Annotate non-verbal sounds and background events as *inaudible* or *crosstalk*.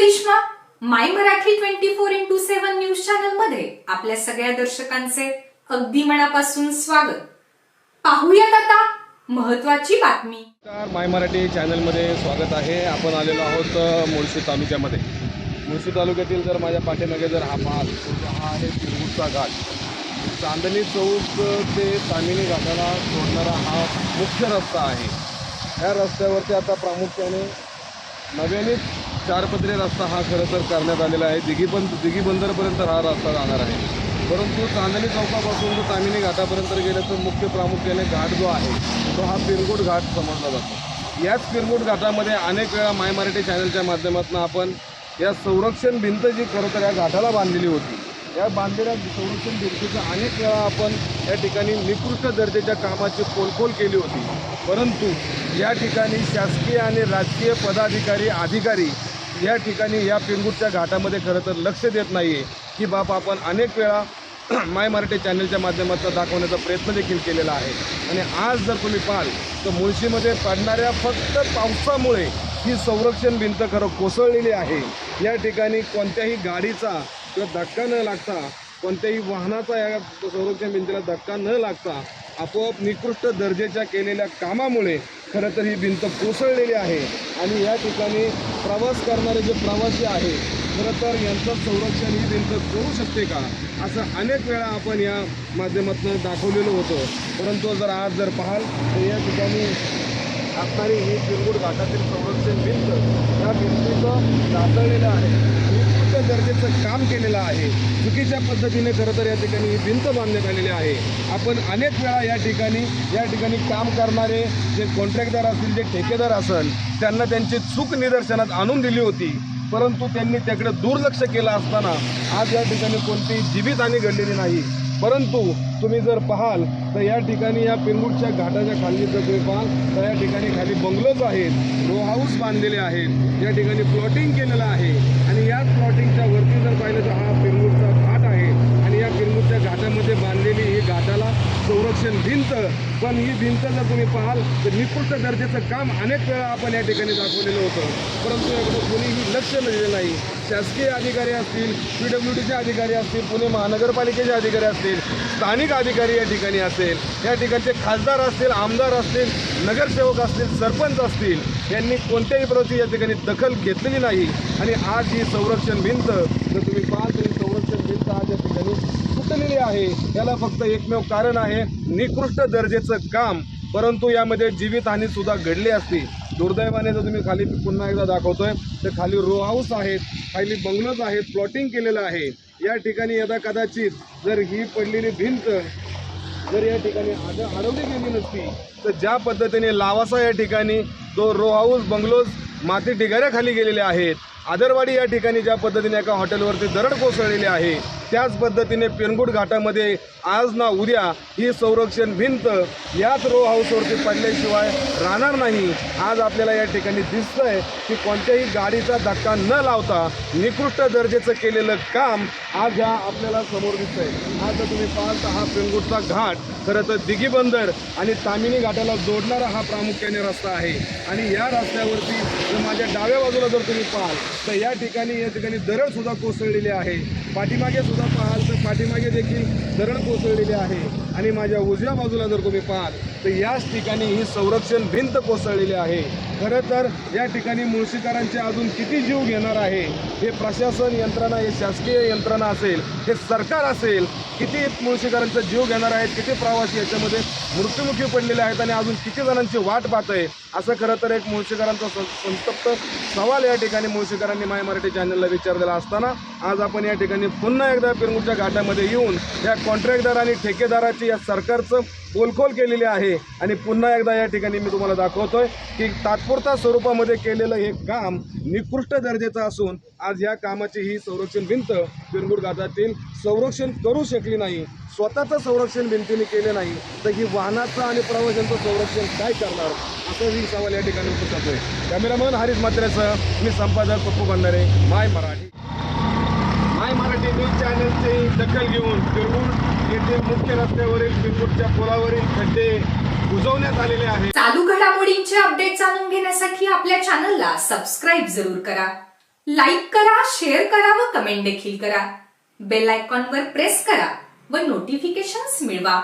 Karishma my Marathi twenty four into seven news चॅनलमध्ये आपल्या सगळ्या दर्शकांचे अगदी मनापासून स्वागत. पाहूयात आता महत्वाची बातमी. माय मराठी चॅनलमध्ये स्वागत आहे. आपण आलेलो आहोत मुळशी तालुक्यामध्ये. मुळशी तालुक्यातील जर माझ्या पाठीमागे जर हा माल तो हा आहे तिरगुटचा घाट. चांदणी चौक ते तामिनी घाटाला जोडणारा हा मुख्य रस्ता आहे. या रस्त्यावरती आता प्रामुख्याने नव्याने चारपदरी रस्ता हा खरं तर करण्यात आलेला आहे. दिघी बंद दिघी बंदरपर्यंत हा रस्ता जाणार आहे. परंतु चांदणी चौकापासून जो तामिनी घाटापर्यंत गेलं तर मुख्य प्रामुख्याने घाट जो आहे तो हा पिरगुट घाट समजला जातो. याच पिरगुट घाटामध्ये अनेक वेळा माय मराठी चॅनलच्या माध्यमातून आपण या संरक्षण भिंत जी खरं तर या घाटाला बांधलेली होती या बांधलेल्या संरक्षण भिंतीचं अनेक वेळा आपण या ठिकाणी निकृष्ट दर्जाच्या कामाची पोलखोल केली होती. परंतु या ठिकाणी शासकीय आणि राजकीय पदाधिकारी अधिकारी या ठिकाणी या पिंगूटच्या घाटामध्ये खरं तर लक्ष देत नाही आहे की बाबा आपण अनेक वेळा *clears throat* माय मराठी चॅनलच्या माध्यमातून दाखवण्याचा प्रयत्न देखील केलेला आहे. आणि आज जर तुम्ही पाहाल तर मुळशीमध्ये पडणाऱ्या फक्त पावसामुळे ही संरक्षण भिंत खरं कोसळलेली आहे. या ठिकाणी कोणत्याही गाडीचा किंवा धक्का न लागता कोणत्याही वाहनाचा या संरक्षण भिंतीला धक्का न लागता आपोआप निकृष्ट दर्जेच्या केलेल्या कामामुळे खरं तर ही भिंत कोसळलेली आहे. आणि या ठिकाणी प्रवास करणारे जे प्रवासी आहे खरं तर यांचं संरक्षण ही भिंत करू शकते का? असं अनेक वेळा आपण या माध्यमातून दाखवलेलं होतं. परंतु जर आज जर पाहाल तर या ठिकाणी असणारी ही चिरगुड घाटातील संरक्षण भिंत या भिंतीचं दाखवलेलं आहे. निकृष्ट काम केलेलं आहे. चुकीच्या पद्धतीने खरं तर या ठिकाणी ही भिंत बांधण्यात आलेली आहे. आपण अनेक वेळा या ठिकाणी या ठिकाणी काम करणारे जे कॉन्ट्रॅक्टदार असतील जे ठेकेदार असेल त्यांना त्यांची चूक निदर्शनात आणून दिली होती. परंतु त्यांनी त्याकडे दुर्लक्ष केलं असताना आज या ठिकाणी कोणतीही जीवितहानी घडलेली नाही. परंतु तुम्ही जर पाहाल तर या ठिकाणी या पिरमुटच्या घाटाच्या खाली जर तुम्ही पाहाल तर या ठिकाणी खाली बंगलोज आहेत रो हाऊस बांधलेले आहेत या ठिकाणी प्लॉटिंग केलेलं आहे. आणि याच प्लॉटिंगच्या वरती जर पाहिलं तर हा पिरमुटचा घाट आहे. आणि या पिरमुटच्या घाटामध्ये बांधलेली ही घाटाला संरक्षण भिंत पण ही भिंत जर तुम्ही पाहाल तर निकृष्ट दर्जाचं काम अनेक वेळा आपण या ठिकाणी दाखवलेलं होतं. परंतु याकडे कोणीही लक्ष दिलेलं नाही. शासकीय अधिकारी असतील पी डब्ल्यू डीचे अधिकारी असतील पुणे महानगरपालिकेचे अधिकारी असतील स्थानिक अधिकारी या ठिकाणी असेल या ठिकाणचे खासदार असतील आमदार असतील नगरसेवक असतील सरपंच असतील यांनी कोणत्याही प्रवृत्ती या ठिकाणी दखल घेतलेली नाही. आणि आज ही संरक्षण भिंत जर तुम्ही पाहाल संरक्षण भिंत आज या ठिकाणी. फुटलेली आहे. याला फक्त एकमेव कारण आहे निकृष्ट दर्जेचं काम. परंतु यामध्ये जीवितहानी सुद्धा घडली असती. दुर्दैवाने जर तुम्ही खाली पुन्हा एकदा दाखवतोय तर खाली रो हाऊस आहेत खाली बंगलोज आहेत प्लॉटिंग केलेलं आहे. या ठिकाणी यदा कदाचित जर ही पडलेली भिंत जर या ठिकाणी आद अडवली गेली नसती तर ज्या पद्धतीने लावासा या ठिकाणी तो रो हाऊस बंगलोज माती ढिगाऱ्याखाली गेलेले आहेत आदरवाडी या ठिकाणी ज्या पद्धतीने एका हॉटेलवरती दरड कोसळलेली आहे त्याच पद्धतीने पेनगुट घाटामध्ये आज ना उद्या ही संरक्षण भिंत याच रो हाऊसवरती पडल्याशिवाय राहणार नाही. आज आपल्याला या ठिकाणी दिसतंय की कोणत्याही गाडीचा धक्का न लावता निकृष्ट दर्जेचं केलेलं काम आज ह्या आपल्याला समोर दिसतंय. आज जर तुम्ही पाहाल तर हा पेंगुटचा घाट खरं तर दिघी बंदर आणि तामिनी घाटाला जोडणारा हा प्रामुख्याने रस्ता आहे. आणि या रस्त्यावरती जर माझ्या डाव्या बाजूला जर तुम्ही पाहाल तर या ठिकाणी या ठिकाणी दरड सुद्धा कोसळलेली आहे. पाठीमागे सुद्धा पाहाल तर पाठीमागे देखील धरण कोसळलेले आहे. आणि माझ्या उजव्या बाजूला जर तुम्ही पाहाल तर याच ठिकाणी ही संरक्षण भिंत कोसळलेली आहे. खरं तर या ठिकाणी मुळशीकरांचे अजून किती जीव घेणार आहे हे प्रशासन यंत्रणा हे शासकीय यंत्रणा असेल हे सरकार असेल किती मुळशीकरांचा जीव घेणार आहेत किती प्रवासी याच्यामध्ये मृत्युमुखी पडलेले आहेत आणि अजून किती जणांची वाट पाहत आहे असं खरं तर एक मुळशीकरांचा संतप्त सवाल या ठिकाणी मुळशीकरांनी माय मराठी चॅनलला विचारलेला असताना आज आपण या ठिकाणी पुन्हा एकदा पिरमुटच्या महाराष्ट्रामध्ये येऊन या कॉन्ट्रॅक्टदार आणि ठेकेदाराची या सरकारचं बोलखोल केलेली आहे. आणि पुन्हा एकदा या ठिकाणी मी तुम्हाला दाखवतोय की तात्पुरता स्वरूपामध्ये केलेलं हे काम निकृष्ट दर्जाचं असून आज या कामाची ही संरक्षण भिंत बिरगुड गाजातील संरक्षण करू शकली नाही. स्वतःचं संरक्षण भिंतीने केले नाही. तर ही वाहनाचं आणि प्रवाशांचं संरक्षण काय करणार? असं ही सवाल या ठिकाणी उपस्थित होतोय कॅमेरामन हरीश म्हात्रेसह मी संपादक पप्पू भंडारे माय मराठी. माय मराठी दखल घेऊन पिरगुड येथे मुख्य रस्त्यावरील पिरगुडच्या पुलावरील खड्डे बुजवण्यात आलेले आहे चालू घडामोडींचे अपडेट जाणून घेण्यासाठी आपल्या चॅनलला सबस्क्राईब जरूर करा. लाईक करा शेअर करा व कमेंट देखील करा. बेल आयकॉनवर प्रेस करा व नोटिफिकेशन्स मिळवा.